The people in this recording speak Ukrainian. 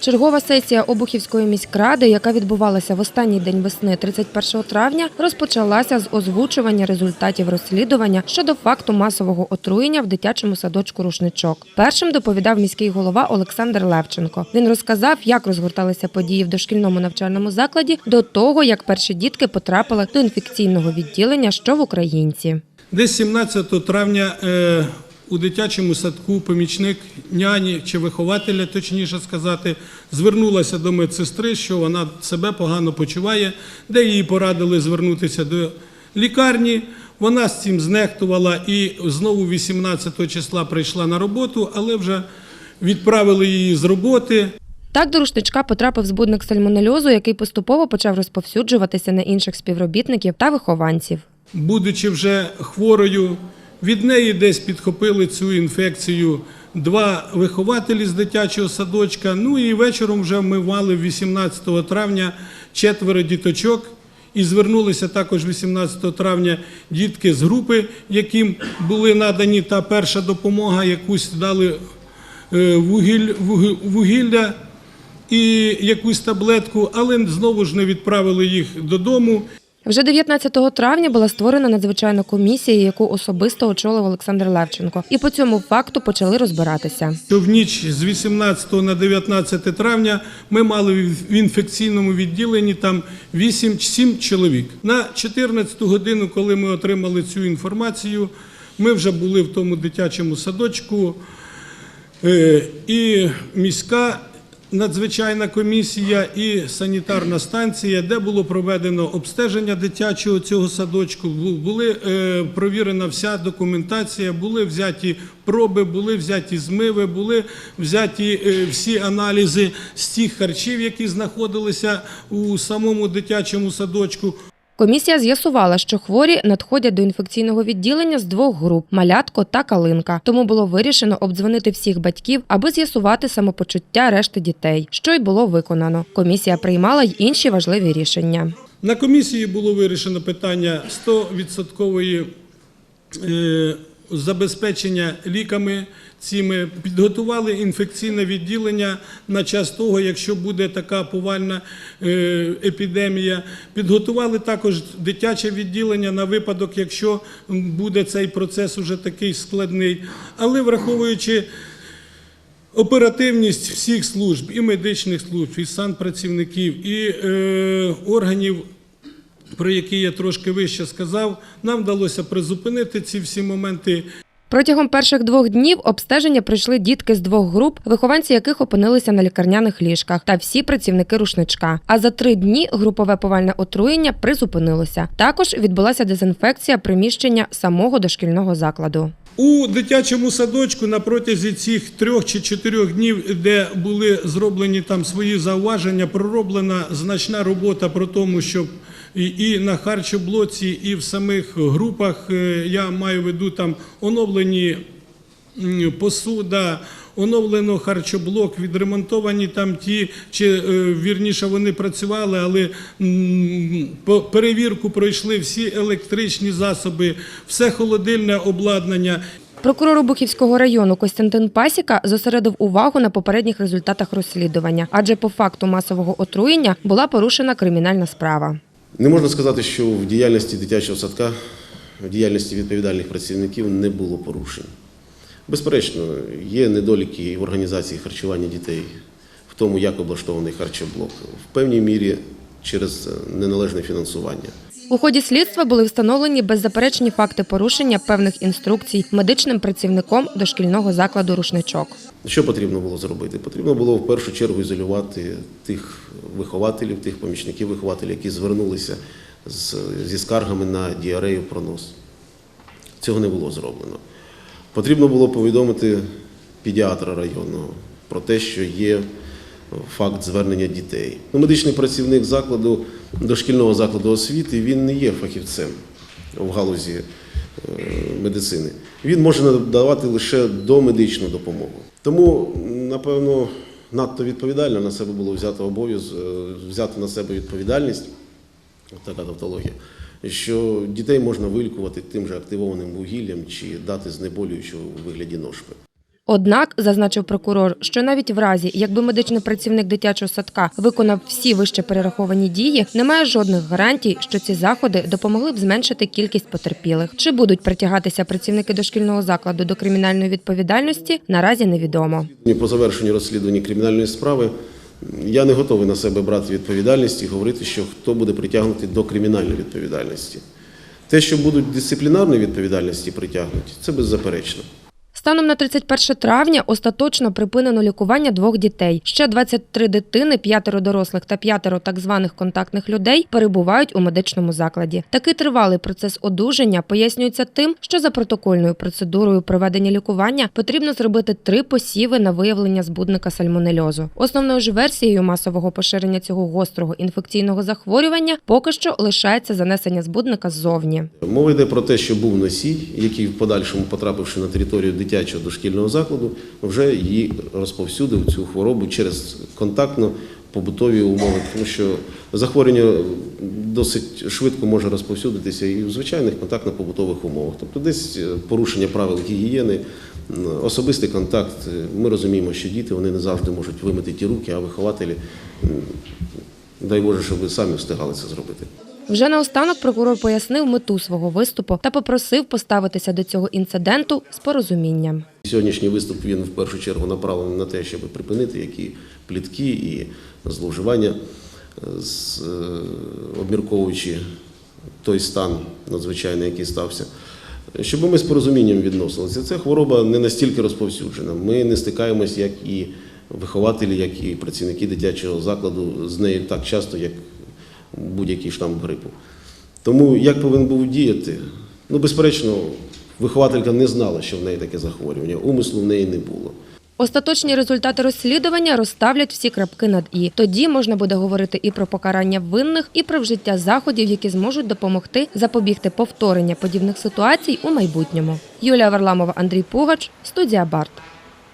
Чергова сесія Обухівської міськради, яка відбувалася в останній день весни 31 травня, розпочалася з озвучування результатів розслідування щодо факту масового отруєння в дитячому садочку Рушничок. Першим доповідав міський голова Олександр Левченко. Він розказав, як розгорталися події в дошкільному навчальному закладі до того, як перші дітки потрапили до інфекційного відділення, що в Українці. Десь 17 травня е, у дитячому садку помічник няні чи вихователя, точніше сказати, звернулася до медсестри, що вона себе погано почуває, де їй порадили звернутися до лікарні. Вона з цим знехтувала і знову 18 числа прийшла на роботу, але вже відправили її з роботи. Так до рушничка потрапив збудник сальмонельозу, який поступово почав розповсюджуватися на інших співробітників та вихованців. будучи вже хворою, від неї десь підхопили цю інфекцію два вихователі з дитячого садочка. Ну і вечором вже ми мали 18 травня четверо діточок. І звернулися також 18 травня дітки з групи, яким були надані та перша допомога, якусь дали е, вугіль, вугілля і якусь таблетку, але знову ж не відправили їх додому. Вже 19 травня була створена надзвичайна комісія, яку особисто очолив Олександр Левченко. І по цьому факту почали розбиратися. в ніч з 18 на 19 травня ми мали в інфекційному відділенні там 8-7 чоловік. На 14 годину, коли ми отримали цю інформацію, ми вже були в тому дитячому садочку. Е, І міська надзвичайна комісія, і санітарна станція, де було проведено обстеження дитячого цього садочку. Бу- Були е, провірена вся документація, були взяті проби, були взяті змиви, були взяті е, всі аналізи з тих харчів, які знаходилися у самому дитячому садочку. Комісія з'ясувала, що хворі надходять до інфекційного відділення з двох груп малятко та калинка. Тому було вирішено обдзвонити всіх батьків, аби з'ясувати самопочуття решти дітей, що й було виконано. Комісія приймала й інші важливі рішення. На комісії було вирішено питання 100% е, забезпечення ліками цими. Підготували інфекційне відділення на час того, якщо буде така повальна е, епідемія. Підготували також дитяче відділення на випадок, якщо буде цей процес уже такий складний. Але враховуючи Оперативність всіх служб, і медичних служб, і санпрацівників, і е, органів, про які я трошки вище сказав, нам вдалося призупинити ці всі моменти. Протягом перших двох днів обстеження пройшли дітки з двох груп, вихованці яких опинилися на лікарняних ліжках, та всі працівники рушничка. А за три дні групове повальне отруєння призупинилося. Також відбулася дезінфекція приміщення самого дошкільного закладу. У дитячому садочку на протязі цих трьох чи чотирьох днів, де були зроблені там свої зауваження, пророблена значна робота про тому, щоб і, і на харчоблоці, і в самих групах е, я маю в виду там оновлені посуда. Оновлено харчоблок, відремонтовані там ті, чи е, вірніше вони працювали, але по перевірку пройшли всі електричні засоби, все холодильне обладнання. Прокурор Обухівського району Костянтин Пасіка зосередив увагу на попередніх результатах розслідування, адже по факту масового отруєння була порушена кримінальна справа. Не можна сказати, що в діяльності дитячого садка, в діяльності відповідальних працівників не було порушень. Безперечно, є недоліки в організації харчування дітей, в тому, як облаштований харчоблок, в певній мірі через неналежне фінансування. У ході слідства були встановлені беззаперечні факти порушення певних інструкцій медичним працівником дошкільного закладу рушничок. Що потрібно було зробити? Потрібно було в першу чергу ізолювати тих вихователів, тих помічників вихователів, які звернулися зі скаргами на діарею пронос. Цього не було зроблено. Потрібно було повідомити педіатра районного про те, що є факт звернення дітей. Ну, Медичний працівник закладу, дошкільного закладу освіти, він не є фахівцем в галузі е, медицини. Він може надавати лише домедичну допомогу. Тому, напевно, надто відповідально на себе було взято обов'язок, взяти на себе відповідальність, така тавтологія, що дітей можна вилікувати тим же активованим вугіллям чи дати знеболюючого у вигляді ножпи. Однак, зазначив прокурор, що навіть в разі, якби медичний працівник дитячого садка виконав всі вище перераховані дії, немає жодних гарантій, що ці заходи допомогли б зменшити кількість потерпілих. Чи будуть притягатися працівники дошкільного закладу до кримінальної відповідальності, наразі невідомо. По завершенню розслідування кримінальної справи я не готовий на себе брати відповідальність і говорити, що хто буде притягнутий до кримінальної відповідальності. Те, що будуть дисциплінарної відповідальності притягнуті, це беззаперечно. Станом на 31 травня остаточно припинено лікування двох дітей. Ще 23 дитини, п'ятеро дорослих та п'ятеро так званих контактних людей перебувають у медичному закладі. Такий тривалий процес одужання пояснюється тим, що за протокольною процедурою проведення лікування потрібно зробити три посіви на виявлення збудника сальмонельозу. Основною ж версією масового поширення цього гострого інфекційного захворювання поки що лишається занесення збудника ззовні. Мова йде про те, що був носій, який в подальшому, потрапивши на територію дитячого дошкільного закладу, вже її розповсюдив цю хворобу через контактно-побутові умови, тому що захворювання досить швидко може розповсюдитися і в звичайних контактно-побутових умовах. Тобто десь е, порушення правил гігієни, особистий контакт. Е, Ми розуміємо, що діти вони не завжди можуть вимити ті руки, а вихователі, дай Боже, щоб ви самі встигали це зробити. Вже наостанок прокурор пояснив мету свого виступу та попросив поставитися до цього інциденту з порозумінням. Сьогоднішній виступ він в першу чергу направлений на те, щоб припинити які плітки і зловживання, е, е, обмірковуючи той стан надзвичайний, який стався. Щоб ми з порозумінням відносилися. Ця хвороба не настільки розповсюджена. Ми не стикаємось, як і вихователі, як і працівники дитячого закладу з нею так часто, як будь-який штам грипу. Тому як повинен був діяти? Ну, безперечно, вихователька не знала, що в неї таке захворювання. Умислу в неї не було. Остаточні результати розслідування розставлять всі крапки над і. Тоді можна буде говорити і про покарання винних, і про вжиття заходів, які зможуть допомогти запобігти повторення подібних ситуацій у майбутньому. Юлія Варламова, Андрій Пугач, студія Барт.